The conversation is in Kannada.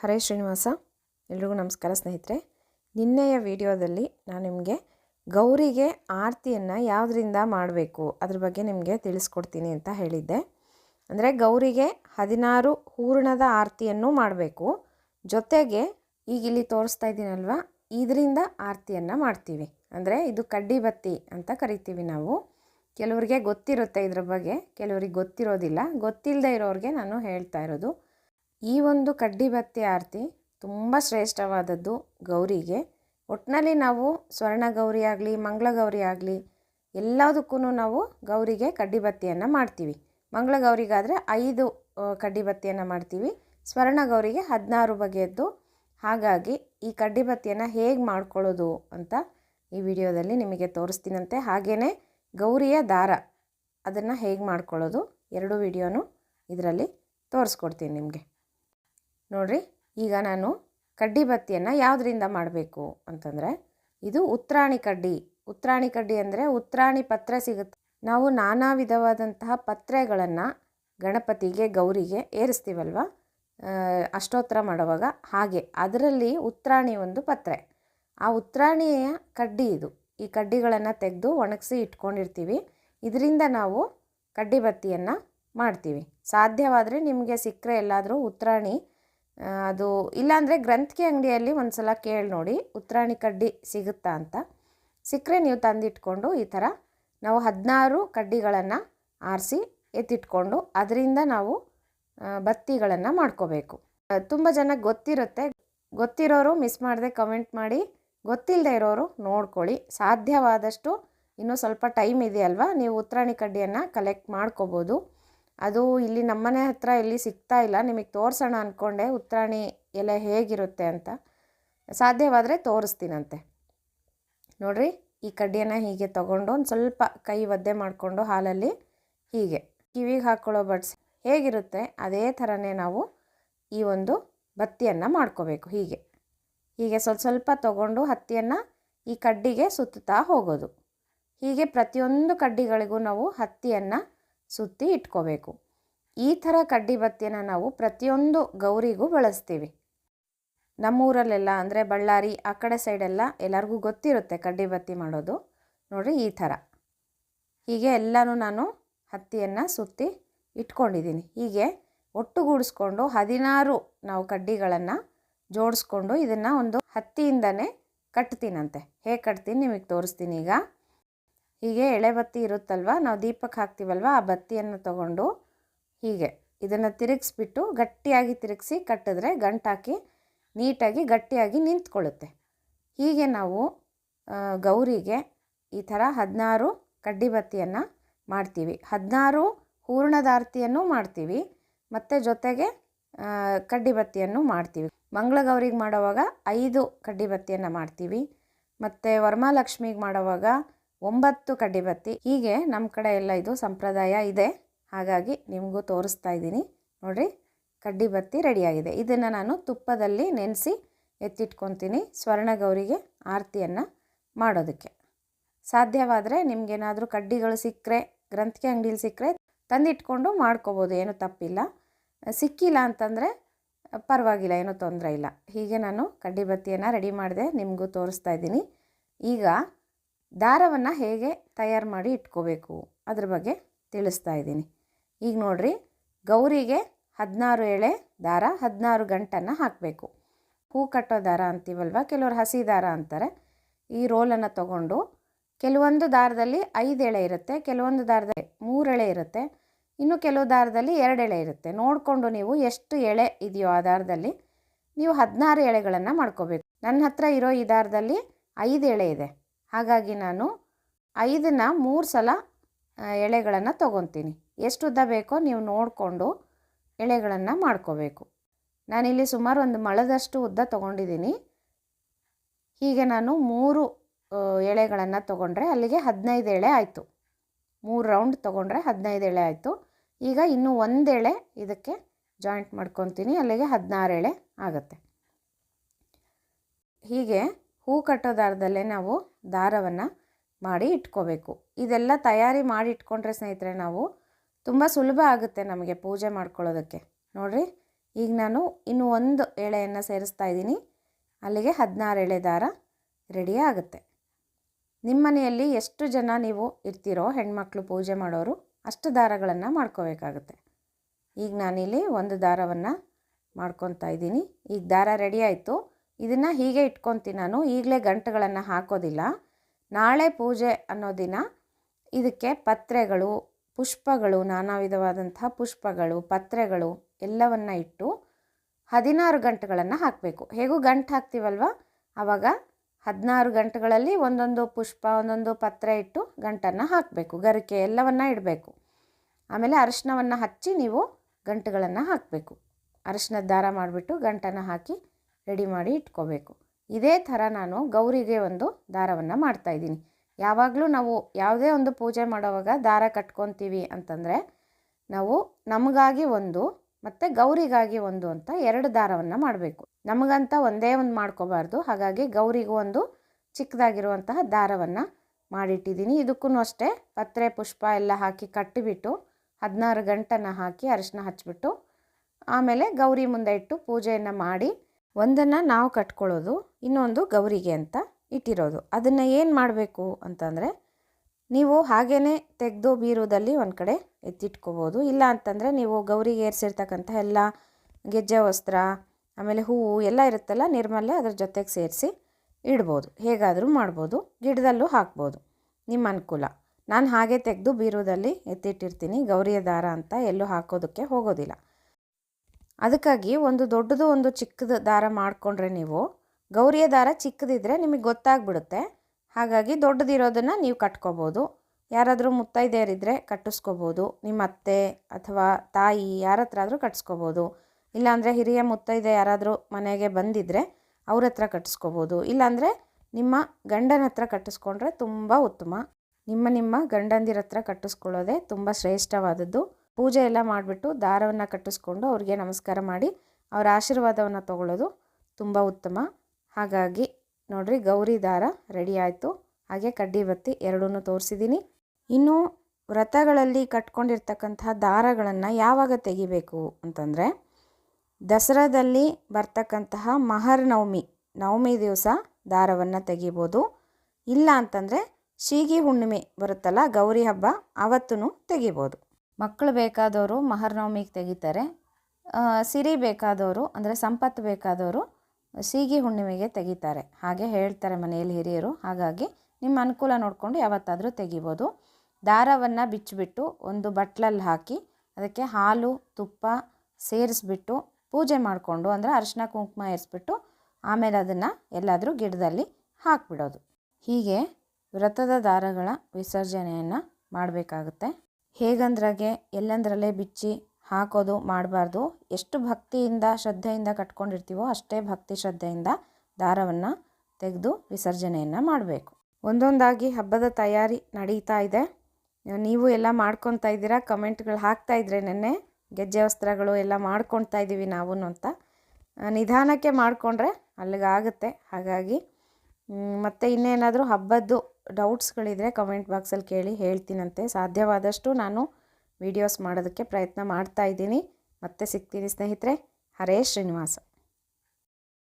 ಹರೇ ಶ್ರೀನಿವಾಸ, ಎಲ್ರಿಗೂ ನಮಸ್ಕಾರ ಸ್ನೇಹಿತರೆ. ನಿನ್ನೆಯ ವಿಡಿಯೋದಲ್ಲಿ ನಾನು ನಿಮಗೆ ಗೌರಿಗೆ ಆರತಿಯನ್ನು ಯಾವುದರಿಂದ ಮಾಡಬೇಕು, ಅದ್ರ ಬಗ್ಗೆ ನಿಮಗೆ ತಿಳಿಸ್ಕೊಡ್ತೀನಿ ಅಂತ ಹೇಳಿದ್ದೆ. ಅಂದರೆ ಗೌರಿಗೆ ಹದಿನಾರು ಹೂರಣದ ಆರತಿಯನ್ನು ಮಾಡಬೇಕು. ಜೊತೆಗೆ ಈಗ ಇಲ್ಲಿ ತೋರಿಸ್ತಾ ಇದ್ದೀನಲ್ವ, ಇದರಿಂದ ಆರತಿಯನ್ನು ಮಾಡ್ತೀವಿ. ಅಂದರೆ ಇದು ಕಡ್ಡಿ ಬತ್ತಿ ಅಂತ ಕರಿತೀವಿ ನಾವು. ಕೆಲವರಿಗೆ ಗೊತ್ತಿರುತ್ತೆ ಇದ್ರ ಬಗ್ಗೆ, ಕೆಲವರಿಗೆ ಗೊತ್ತಿರೋದಿಲ್ಲ. ಗೊತ್ತಿಲ್ಲದೆ ಇರೋರಿಗೆ ನಾನು ಹೇಳ್ತಾ ಇರೋದು. ಈ ಒಂದು ಕಡ್ಡಿ ಬತ್ತಿ ಆರತಿ ತುಂಬ ಶ್ರೇಷ್ಠವಾದದ್ದು ಗೌರಿಗೆ. ಒಟ್ಟಿನಲ್ಲಿ ನಾವು ಸ್ವರ್ಣ ಗೌರಿ ಆಗಲಿ, ಮಂಗಳ ಗೌರಿ ಆಗಲಿ ಎಲ್ಲದಕ್ಕೂ ನಾವು ಗೌರಿಗೆ ಕಡ್ಡಿ ಬತ್ತಿಯನ್ನು ಮಾಡ್ತೀವಿ. ಮಂಗಳ ಗೌರಿಗಾದರೆ ಐದು ಕಡ್ಡಿ ಬತ್ತಿಯನ್ನು ಮಾಡ್ತೀವಿ. ಸ್ವರ್ಣ ಗೌರಿಗೆ ಹದಿನಾರು ಬಗೆಯದ್ದು ಹಾಗಾಗಿ ಈ ಕಡ್ಡಿ ಬತ್ತಿಯನ್ನು ಹೇಗೆ ಮಾಡ್ಕೊಳ್ಳೋದು ಅಂತ ಈ ವಿಡಿಯೋದಲ್ಲಿ ನಿಮಗೆ ತೋರಿಸ್ತೀನಂತೆ. ಹಾಗೆಯೇ ಗೌರಿಯ ದಾರ ಅದನ್ನು ಹೇಗೆ ಮಾಡ್ಕೊಳ್ಳೋದು ಎರಡು ವಿಡಿಯೋನು ಇದರಲ್ಲಿ ತೋರಿಸ್ಕೊಡ್ತೀನಿ ನಿಮಗೆ. ನೋಡ್ರಿ, ಈಗ ನಾನು ಕಡ್ಡಿ ಬತ್ತಿಯನ್ನು ಯಾವುದರಿಂದ ಮಾಡಬೇಕು ಅಂತಂದರೆ, ಇದು ಉತ್ರಾಣಿ ಕಡ್ಡಿ. ಉತ್ರಾಣಿ ಕಡ್ಡಿ ಅಂದರೆ ಉತ್ರಾಣಿ ಪತ್ರೆ ಸಿಗುತ್ತೆ. ನಾವು ನಾನಾ ವಿಧವಾದಂತಹ ಪತ್ರೆಗಳನ್ನು ಗಣಪತಿಗೆ, ಗೌರಿಗೆ ಏರಿಸ್ತೀವಲ್ವ? ಅಷ್ಟೋತ್ತರ ಮಾಡುವಾಗ ಹಾಗೆ. ಅದರಲ್ಲಿ ಉತ್ರಾಣಿ ಒಂದು ಪತ್ರೆ. ಆ ಉತ್ರಾಣಿಯ ಕಡ್ಡಿ ಇದು. ಈ ಕಡ್ಡಿಗಳನ್ನು ತೆಗೆದು ಒಣಗಿಸಿ ಇಟ್ಕೊಂಡಿರ್ತೀವಿ. ಇದರಿಂದ ನಾವು ಕಡ್ಡಿ ಬತ್ತಿಯನ್ನು ಮಾಡ್ತೀವಿ. ಸಾಧ್ಯವಾದರೆ ನಿಮಗೆ ಸಿಕ್ಕರೆ ಎಲ್ಲಾದರೂ ಉತ್ರಾಣಿ ಅದು ಇಲ್ಲಾಂದರೆ ಗ್ರಂಥಿಗೆ ಅಂಗಡಿಯಲ್ಲಿ ಒಂದು ಸಲ ಕೇಳಿ ನೋಡಿ. ಉತ್ತರಾಣಿ ಕಡ್ಡಿ ಸಿಗುತ್ತಾ ಅಂತ. ಸಿಕ್ಕರೆ ನೀವು ತಂದಿಟ್ಕೊಂಡು ಈ ಥರ ನಾವು ಹದಿನಾರು ಕಡ್ಡಿಗಳನ್ನು ಆರಿಸಿ ಎತ್ತಿಟ್ಕೊಂಡು ಅದರಿಂದ ನಾವು ಬತ್ತಿಗಳನ್ನು ಮಾಡ್ಕೋಬೇಕು. ತುಂಬ ಜನ ಗೊತ್ತಿರುತ್ತೆ. ಗೊತ್ತಿರೋರು ಮಿಸ್ ಮಾಡದೆ ಕಮೆಂಟ್ ಮಾಡಿ. ಗೊತ್ತಿಲ್ಲದೆ ಇರೋರು ನೋಡ್ಕೊಳ್ಳಿ. ಸಾಧ್ಯವಾದಷ್ಟು ಇನ್ನೂ ಸ್ವಲ್ಪ ಟೈಮ್ ಇದೆಯಲ್ವ? ನೀವು ಉತ್ತರಾಣಿ ಕಡ್ಡಿಯನ್ನು ಕಲೆಕ್ಟ್ ಮಾಡ್ಕೋಬೋದು. ಅದು ಇಲ್ಲಿ ನಮ್ಮನೆ ಹತ್ರ ಎಲ್ಲಿ ಸಿಗ್ತಾ ಇಲ್ಲ. ನಿಮಗೆ ತೋರಿಸೋಣ ಅಂದ್ಕೊಂಡೆ ಉತ್ತರಾಣಿ ಎಲೆ ಹೇಗಿರುತ್ತೆ ಅಂತ. ಸಾಧ್ಯವಾದರೆ ತೋರಿಸ್ತೀನಂತೆ. ನೋಡ್ರಿ, ಈ ಕಡ್ಡಿಯನ್ನು ಹೀಗೆ ತಗೊಂಡು ಒಂದು ಸ್ವಲ್ಪ ಕೈ ಒದ್ದೆ ಮಾಡಿಕೊಂಡು ಹಾಲಲ್ಲಿ ಹೀಗೆ ಕಿವಿಗೆ ಹಾಕ್ಕೊಳ್ಳೋ ಬಡ್ಸ್ ಹೇಗಿರುತ್ತೆ, ಅದೇ ಥರನೇ ನಾವು ಈ ಒಂದು ಬತ್ತಿಯನ್ನು ಮಾಡ್ಕೋಬೇಕು ಹೀಗೆ. ಹೀಗೆ ಸ್ವಲ್ಪ ಸ್ವಲ್ಪ ತಗೊಂಡು ಹತ್ತಿಯನ್ನು ಈ ಕಡ್ಡಿಗೆ ಸುತ್ತುತ್ತಾ ಹೋಗೋದು. ಹೀಗೆ ಪ್ರತಿಯೊಂದು ಕಡ್ಡಿಗಳಿಗೂ ನಾವು ಹತ್ತಿಯನ್ನು ಸುತ್ತಿ ಇಟ್ಕೋಬೇಕು. ಈ ಥರ ಕಡ್ಡಿ ಬತ್ತಿನ ನಾವು ಪ್ರತಿಯೊಂದು ಗೌರಿಗೂ ಬಳಸ್ತೀವಿ. ನಮ್ಮೂರಲ್ಲೆಲ್ಲ ಅಂದರೆ ಬಳ್ಳಾರಿ, ಆ ಕಡೆ ಸೈಡೆಲ್ಲ ಎಲ್ಲರಿಗೂ ಗೊತ್ತಿರುತ್ತೆ ಕಡ್ಡಿ ಬತ್ತಿ ಮಾಡೋದು. ನೋಡಿರಿ ಈ ಥರ. ಹೀಗೆ ಎಲ್ಲನೂ ನಾನು ಹತ್ತಿಯನ್ನು ಸುತ್ತಿ ಇಟ್ಕೊಂಡಿದ್ದೀನಿ. ಹೀಗೆ ಒಟ್ಟುಗೂಡಿಸ್ಕೊಂಡು ಹದಿನಾರು ನಾವು ಕಡ್ಡಿಗಳನ್ನು ಜೋಡಿಸ್ಕೊಂಡು ಇದನ್ನು ಒಂದು ಹತ್ತಿಯಿಂದನೇ ಕಟ್ತೀನಂತೆ. ಹೇಗೆ ಕಟ್ತೀನಿ ನಿಮಗೆ ತೋರಿಸ್ತೀನಿ ಈಗ. ಹೀಗೆ ಎಳೆ ಬತ್ತಿ ಇರುತ್ತಲ್ವ? ನಾವು ದೀಪಕ್ಕೆ ಹಾಕ್ತೀವಲ್ವ ಆ ಬತ್ತಿಯನ್ನು ತಗೊಂಡು? ಹೀಗೆ. ಇದನ್ನು ತಿರುಗಿಸ್ಬಿಟ್ಟು ಗಟ್ಟಿಯಾಗಿ ತಿರುಗಿಸಿ ಕಟ್ಟಿದ್ರೆ ಗಂಟಾಕಿ ನೀಟಾಗಿ ಗಟ್ಟಿಯಾಗಿ ನಿಂತ್ಕೊಳ್ಳುತ್ತೆ. ಹೀಗೆ ನಾವು ಗೌರಿಗೆ ಈ ಥರ ಹದಿನಾರು ಕಡ್ಡಿ ಬತ್ತಿಯನ್ನು ಮಾಡ್ತೀವಿ. ಹದಿನಾರು ಹೂರ್ಣದಾರ್ತಿಯನ್ನು ಮಾಡ್ತೀವಿ. ಮತ್ತು ಜೊತೆಗೆ ಕಡ್ಡಿ ಬತ್ತಿಯನ್ನು ಮಾಡ್ತೀವಿ. ಮಂಗಳಗೌರಿಗೆ ಮಾಡೋವಾಗ ಐದು ಕಡ್ಡಿ ಬತ್ತಿಯನ್ನು ಮಾಡ್ತೀವಿ. ಮತ್ತು ವರಮಹಾಲಕ್ಷ್ಮಿಗೆ ಮಾಡುವಾಗ ಒಂಬತ್ತು ಕಡ್ಡಿ ಬತ್ತಿ. ಹೀಗೆ ನಮ್ಮ ಕಡೆ ಎಲ್ಲ ಇದು ಸಂಪ್ರದಾಯ ಇದೆ. ಹಾಗಾಗಿ ನಿಮಗೂ ತೋರಿಸ್ತಾ ಇದ್ದೀನಿ. ನೋಡಿರಿ, ಕಡ್ಡಿ ಬತ್ತಿ ರೆಡಿಯಾಗಿದೆ ಇದನ್ನು ನಾನು ತುಪ್ಪದಲ್ಲಿ ನೆನೆಸಿ ಎತ್ತಿಟ್ಕೊತೀನಿ ಸ್ವರ್ಣಗೌರಿಗೆ ಆರತಿಯನ್ನು ಮಾಡೋದಕ್ಕೆ. ಸಾಧ್ಯವಾದರೆ ನಿಮಗೇನಾದರೂ ಕಡ್ಡಿಗಳು ಸಿಕ್ಕರೆ ಗ್ರಂಥಿಕೆ ಅಂಗಡೀಲಿ ಸಿಕ್ಕರೆ ತಂದಿಟ್ಕೊಂಡು ಮಾಡ್ಕೋಬೋದು, ಏನೂ ತಪ್ಪಿಲ್ಲ. ಸಿಕ್ಕಿಲ್ಲ ಅಂತಂದರೆ ಪರವಾಗಿಲ್ಲ, ಏನೂ ತೊಂದರೆ ಇಲ್ಲ. ಹೀಗೆ ನಾನು ಕಡ್ಡಿ ಬತ್ತಿಯನ್ನು ರೆಡಿ ಮಾಡಿದೆ, ನಿಮಗೂ ತೋರಿಸ್ತಾ ಇದ್ದೀನಿ. ಈಗ ದಾರವನ್ನು ಹೇಗೆ ತಯಾರು ಮಾಡಿ ಇಟ್ಕೋಬೇಕು? ಅದ್ರ ಬಗ್ಗೆ ತಿಳಿಸ್ತಾ ಇದ್ದೀನಿ. ಈಗ ನೋಡಿರಿ, ಗೌರಿಗೆ ಹದಿನಾರು ಎಳೆ ದಾರ, ಹದಿನಾರು ಗಂಟನ್ನು ಹಾಕಬೇಕು. ಹೂ ಕಟ್ಟೋ ದಾರ ಅಂತೀವಲ್ವ? ಕೆಲವರು ಹಸಿ ದಾರ ಅಂತಾರೆ. ಈ ರೋಲನ್ನು ತಗೊಂಡು ಕೆಲವೊಂದು ದಾರದಲ್ಲಿ ಐದು ಎಳೆ ಇರುತ್ತೆ, ಕೆಲವೊಂದು ದಾರದಲ್ಲಿ ಮೂರು ಎಳೆ ಇರುತ್ತೆ, ಇನ್ನು ಕೆಲವು ದಾರದಲ್ಲಿ ಎರಡು ಎಳೆ ಇರುತ್ತೆ. ನೋಡಿಕೊಂಡು ನೀವು ಎಷ್ಟು ಎಳೆ ಇದೆಯೋ ಆ ದಾರದಲ್ಲಿ ನೀವು ಹದಿನಾರು ಎಳೆಗಳನ್ನು ಮಾಡ್ಕೋಬೇಕು. ನನ್ನ ಹತ್ರ ಇರೋ ಈ ದಾರದಲ್ಲಿ ಐದು ಎಳೆ ಇದೆ. ಹಾಗಾಗಿ ನಾನು ಐದನ್ನು ಮೂರು ಸಲ ಎಳೆಗಳನ್ನು ತೊಗೊತೀನಿ. ಎಷ್ಟು ಉದ್ದ ಬೇಕೋ ನೀವು ನೋಡಿಕೊಂಡು ಎಳೆಗಳನ್ನು ಮಾಡ್ಕೋಬೇಕು. ನಾನಿಲ್ಲಿ ಸುಮಾರು ಒಂದು ಮಳದಷ್ಟು ಉದ್ದ ತೊಗೊಂಡಿದ್ದೀನಿ. ಹೀಗೆ ನಾನು ಮೂರು ಎಳೆಗಳನ್ನು ತೊಗೊಂಡ್ರೆ ಅಲ್ಲಿಗೆ ಹದಿನೈದು ಎಳೆ ಆಯಿತು. ಮೂರು ರೌಂಡ್ ತೊಗೊಂಡ್ರೆ ಹದಿನೈದು ಎಳೆ ಆಯಿತು. ಈಗ ಇನ್ನೂ ಒಂದು ಎಳೆ ಇದಕ್ಕೆ ಜಾಯಿಂಟ್ ಮಾಡ್ಕೊತೀನಿ. ಅಲ್ಲಿಗೆ ಹದಿನಾರು ಎಳೆ ಆಗುತ್ತೆ. ಹೀಗೆ ಹೂ ಕಟ್ಟೋ ದಾರದಲ್ಲೇ ನಾವು ದಾರವನ್ನು ಮಾಡಿ ಇಟ್ಕೋಬೇಕು. ಇದೆಲ್ಲ ತಯಾರಿ ಮಾಡಿ ಇಟ್ಕೊಂಡ್ರೆ ಸ್ನೇಹಿತರೆ ನಾವು ತುಂಬ ಸುಲಭ ಆಗುತ್ತೆ ನಮಗೆ ಪೂಜೆ ಮಾಡ್ಕೊಳ್ಳೋದಕ್ಕೆ. ನೋಡಿರಿ, ಈಗ ನಾನು ಇನ್ನು ಒಂದು ಎಳೆಯನ್ನು ಸೇರಿಸ್ತಾ ಇದ್ದೀನಿ. ಅಲ್ಲಿಗೆ ಹದಿನಾರು ಎಳೆ ದಾರ ರೆಡಿ ಆಗುತ್ತೆ. ನಿಮ್ಮ ಮನೆಯಲ್ಲಿ ಎಷ್ಟು ಜನ ನೀವು ಇರ್ತೀರೋ ಹೆಣ್ಮಕ್ಳು ಪೂಜೆ ಮಾಡೋರು ಅಷ್ಟು ದಾರಗಳನ್ನು ಮಾಡ್ಕೋಬೇಕಾಗುತ್ತೆ. ಈಗ ನಾನಿಲ್ಲಿ ಒಂದು ದಾರವನ್ನು ಮಾಡ್ಕೊತಾ ಇದ್ದೀನಿ. ಈಗ ದಾರ ರೆಡಿ ಆಯಿತು. ಇದನ್ನು ಹೀಗೆ ಇಟ್ಕೊತೀನಿ ನಾನು. ಈಗಲೇ ಗಂಟುಗಳನ್ನು ಹಾಕೋದಿಲ್ಲ. ನಾಳೆ ಪೂಜೆ ಅನ್ನೋ ದಿನ ಇದಕ್ಕೆ ಪತ್ರೆಗಳು, ಪುಷ್ಪಗಳು, ನಾನಾ ವಿಧವಾದಂಥ ಪುಷ್ಪಗಳು, ಪತ್ರೆಗಳು ಎಲ್ಲವನ್ನು ಇಟ್ಟು ಹದಿನಾರು ಗಂಟೆಗಳನ್ನು ಹಾಕಬೇಕು. ಹೇಗೂ ಗಂಟು ಹಾಕ್ತೀವಲ್ವ? ಆವಾಗ ಹದಿನಾರು ಗಂಟೆಗಳಲ್ಲಿ ಒಂದೊಂದು ಪುಷ್ಪ, ಒಂದೊಂದು ಪತ್ರೆ ಇಟ್ಟು ಗಂಟನ್ನು ಹಾಕಬೇಕು. ಗರಿಕೆ ಎಲ್ಲವನ್ನು ಇಡಬೇಕು. ಆಮೇಲೆ ಅರಿಶಿನವನ್ನು ಹಚ್ಚಿ ನೀವು ಗಂಟುಗಳನ್ನು ಹಾಕಬೇಕು. ಅರಿಶಿನದ ದಾರ ಮಾಡಿಬಿಟ್ಟು ಗಂಟನ್ನು ಹಾಕಿ ರೆಡಿ ಮಾಡಿ ಇಟ್ಕೋಬೇಕು. ಇದೇ ಥರ ನಾನು ಗೌರಿಗೆ ಒಂದು ದಾರವನ್ನು ಮಾಡ್ತಾಯಿದ್ದೀನಿ ಯಾವಾಗಲೂ ನಾವು ಯಾವುದೇ ಒಂದು ಪೂಜೆ ಮಾಡೋವಾಗ ದಾರ ಕಟ್ಕೊತೀವಿ ಅಂತಂದರೆ ನಾವು ನಮಗಾಗಿ ಒಂದು ಮತ್ತು ಗೌರಿಗಾಗಿ ಒಂದು ಅಂತ ಎರಡು ದಾರವನ್ನು ಮಾಡಬೇಕು. ನಮಗಂತ ಒಂದೇ ಒಂದು ಮಾಡ್ಕೋಬಾರ್ದು. ಹಾಗಾಗಿ ಗೌರಿಗೂ ಒಂದು ಚಿಕ್ಕದಾಗಿರುವಂತಹ ದಾರವನ್ನು ಮಾಡಿಟ್ಟಿದ್ದೀನಿ. ಇದಕ್ಕೂ ಅಷ್ಟೇ ಪತ್ರೆ, ಪುಷ್ಪ ಎಲ್ಲ ಹಾಕಿ ಕಟ್ಟಿಬಿಟ್ಟು ಹದಿನಾರು ಗಂಟನ್ನು ಹಾಕಿ ಅರಿಶಿನ ಹಚ್ಚಿಬಿಟ್ಟು ಆಮೇಲೆ ಗೌರಿ ಮುಂದೆ ಇಟ್ಟು ಪೂಜೆಯನ್ನು ಮಾಡಿ ಒಂದನ್ನು ನಾವು ಕಟ್ಕೊಳ್ಳೋದು, ಇನ್ನೊಂದು ಗೌರಿಗೆ ಅಂತ ಇಟ್ಟಿರೋದು. ಅದನ್ನು ಏನು ಮಾಡಬೇಕು ಅಂತಂದರೆ, ನೀವು ಹಾಗೇ ತೆಗೆದು ಬೀರೋದಲ್ಲಿ ಒಂದು ಕಡೆ ಎತ್ತಿಟ್ಕೋಬೋದು. ಇಲ್ಲ ಅಂತಂದರೆ ನೀವು ಗೌರಿಗೆ ಏರಿಸಿರ್ತಕ್ಕಂಥ ಎಲ್ಲ ಗೆಜ್ಜೆ ವಸ್ತ್ರ, ಆಮೇಲೆ ಹೂವು ಎಲ್ಲ ಇರುತ್ತಲ್ಲ, ನಿರ್ಮಲ್ಯ ಅದ್ರ ಜೊತೆಗೆ ಸೇರಿಸಿ ಇಡ್ಬೋದು. ಹೇಗಾದರೂ ಮಾಡ್ಬೋದು. ಗಿಡದಲ್ಲೂ ಹಾಕ್ಬೋದು. ನಿಮ್ಮ ಅನುಕೂಲ. ನಾನು ಹಾಗೆ ತೆಗೆದು ಬೀರೋದಲ್ಲಿ ಎತ್ತಿಟ್ಟಿರ್ತೀನಿ, ಗೌರಿಯ ದಾರ ಅಂತ ಎಲ್ಲೂ ಹಾಕೋದಕ್ಕೆ ಹೋಗೋದಿಲ್ಲ. ಅದಕ್ಕಾಗಿ ಒಂದು ದೊಡ್ಡದು ಒಂದು ಚಿಕ್ಕದು ದಾರ ಮಾಡಿಕೊಂಡ್ರೆ ನೀವು, ಗೌರಿಯ ದಾರ ಚಿಕ್ಕದಿದ್ದರೆ ನಿಮಗೆ ಗೊತ್ತಾಗ್ಬಿಡುತ್ತೆ. ಹಾಗಾಗಿ ದೊಡ್ಡದಿರೋದನ್ನು ನೀವು ಕಟ್ಕೋಬೋದು. ಯಾರಾದರೂ ಮುತ್ತೈದೆಯರಿದ್ದರೆ ಕಟ್ಟಿಸ್ಕೋಬೋದು. ನಿಮ್ಮ ಅತ್ತೆ ಅಥವಾ ತಾಯಿ ಯಾರ ಹತ್ರ ಆದರೂ ಕಟ್ಸ್ಕೋಬೋದು ಇಲ್ಲಾಂದರೆ ಹಿರಿಯ ಮುತ್ತೈದೆ ಯಾರಾದರೂ ಮನೆಗೆ ಬಂದಿದ್ದರೆ ಅವ್ರ ಹತ್ರ ಕಟ್ಟಿಸ್ಕೋಬೋದು. ಇಲ್ಲಾಂದರೆ ನಿಮ್ಮ ಗಂಡನ ಹತ್ರ ಕಟ್ಟಿಸ್ಕೊಂಡ್ರೆ ತುಂಬ ಉತ್ತಮ. ನಿಮ್ಮ ನಿಮ್ಮ ಗಂಡಂದಿರ ಹತ್ರ ಕಟ್ಟಿಸ್ಕೊಳ್ಳೋದೇ ತುಂಬ ಶ್ರೇಷ್ಠವಾದದ್ದು. ಪೂಜೆ ಎಲ್ಲ ಮಾಡಿಬಿಟ್ಟು ದಾರವನ್ನು ಕಟ್ಟಿಸ್ಕೊಂಡು ಅವ್ರಿಗೆ ನಮಸ್ಕಾರ ಮಾಡಿ ಅವರ ಆಶೀರ್ವಾದವನ್ನು ತಗೊಳ್ಳೋದು ತುಂಬ ಉತ್ತಮ. ಹಾಗಾಗಿ ನೋಡಿರಿ ಗೌರಿ ದಾರ ರೆಡಿ ಆಯಿತು. ಹಾಗೆ ಕಡ್ಡಿ ಬತ್ತಿ ಎರಡೂ ತೋರಿಸಿದ್ದೀನಿ ಇನ್ನು ವ್ರತಗಳಲ್ಲಿ ಕಟ್ಕೊಂಡಿರ್ತಕ್ಕಂತಹ ದಾರಗಳನ್ನು ಯಾವಾಗ ತೆಗಿಬೇಕು ಅಂತಂದರೆ ದಸರಾದಲ್ಲಿ ಬರ್ತಕ್ಕಂತಹ ಮಹರ್ ನವಮಿ ನವಮಿ ದಿವಸ ದಾರವನ್ನು ತೆಗಿಬೋದು. ಇಲ್ಲ ಅಂತಂದರೆ ಶೀಗಿ ಹುಣ್ಣಿಮೆ ಬರುತ್ತಲ್ಲ ಗೌರಿ ಹಬ್ಬ ಆವತ್ತೂ ತೆಗಿಬೋದು. ಮಕ್ಕಳು ಬೇಕಾದವರು ಮಹರ್ನವಮಿಗೆ ತೆಗಿತಾರೆ. ಸಿರಿ ಬೇಕಾದವರು, ಅಂದರೆ ಸಂಪತ್ತು ಬೇಕಾದವರು ಸೀಗಿ ಹುಣ್ಣಿಮೆಗೆ ತೆಗಿತಾರೆ. ಹಾಗೆ ಹೇಳ್ತಾರೆ ಮನೆಯಲ್ಲಿ ಹಿರಿಯರು. ಹಾಗಾಗಿ ನಿಮ್ಮ ಅನುಕೂಲ ನೋಡಿಕೊಂಡು ಯಾವತ್ತಾದರೂ ತೆಗಿಬೋದು. ದಾರವನ್ನು ಬಿಚ್ಚಿಬಿಟ್ಟು ಒಂದು ಬಟ್ಲಲ್ಲಿ ಹಾಕಿ, ಅದಕ್ಕೆ ಹಾಲು, ತುಪ್ಪ ಸೇರಿಸ್ಬಿಟ್ಟು ಪೂಜೆ ಮಾಡಿಕೊಂಡು, ಅಂದರೆ ಅರಿಶಿನ ಕುಂಕುಮ ಏರಿಸ್ಬಿಟ್ಟು ಆಮೇಲೆ ಅದನ್ನು ಎಲ್ಲಾದರೂ ಗಿಡದಲ್ಲಿ ಹಾಕಿಬಿಡೋದು. ಹೀಗೆ ವ್ರತದ ದಾರಗಳ ವಿಸರ್ಜನೆಯನ್ನು ಮಾಡಬೇಕಾಗುತ್ತೆ. ಹೇಗಂದ್ರಾಗೆ ಎಲ್ಲೆಂದ್ರಲ್ಲೇ ಬಿಚ್ಚಿ ಹಾಕೋದು ಮಾಡಬಾರ್ದು. ಎಷ್ಟು ಭಕ್ತಿಯಿಂದ, ಶ್ರದ್ಧೆಯಿಂದ ಕಟ್ಕೊಂಡಿರ್ತೀವೋ ಅಷ್ಟೇ ಭಕ್ತಿ, ಶ್ರದ್ಧೆಯಿಂದ ದಾರವನ್ನು ತೆಗೆದು ವಿಸರ್ಜನೆಯನ್ನು ಮಾಡಬೇಕು. ಒಂದೊಂದಾಗಿ ಹಬ್ಬದ ತಯಾರಿ ನಡೀತಾ ಇದೆ. ನೀವು ಎಲ್ಲ ಮಾಡ್ಕೊತಾ ಇದ್ದೀರಾ? ಕಮೆಂಟ್ಗಳು ಹಾಕ್ತಾ ಇದ್ರೆ ನೆನ್ನೆ ಗೆಜ್ಜೆ ವಸ್ತ್ರಗಳು ಎಲ್ಲ ಮಾಡ್ಕೊಳ್ತಾ ಇದ್ದೀವಿ ನಾವು ಅಂತ. ನಿಧಾನಕ್ಕೆ ಮಾಡಿಕೊಂಡ್ರೆ ಅಲ್ಲಿಗಾಗುತ್ತೆ. ಹಾಗಾಗಿ ಮತ್ತು ಇನ್ನೇನಾದರೂ ಹಬ್ಬದ್ದು ಡೌಟ್ಸ್ಗಳಿದ್ರೆ ಕಮೆಂಟ್ ಬಾಕ್ಸಲ್ಲಿ ಕೇಳಿ ಹೇಳ್ತೀನಂತೆ. ಸಾಧ್ಯವಾದಷ್ಟು ನಾನು ವೀಡಿಯೋಸ್ ಮಾಡೋದಕ್ಕೆ ಪ್ರಯತ್ನ ಮಾಡ್ತಾ ಇದ್ದೀನಿ. ಮತ್ತೆ ಸಿಗ್ತೀನಿ ಸ್ನೇಹಿತರೆ. ಹರೇ ಶ್ರೀನಿವಾಸ.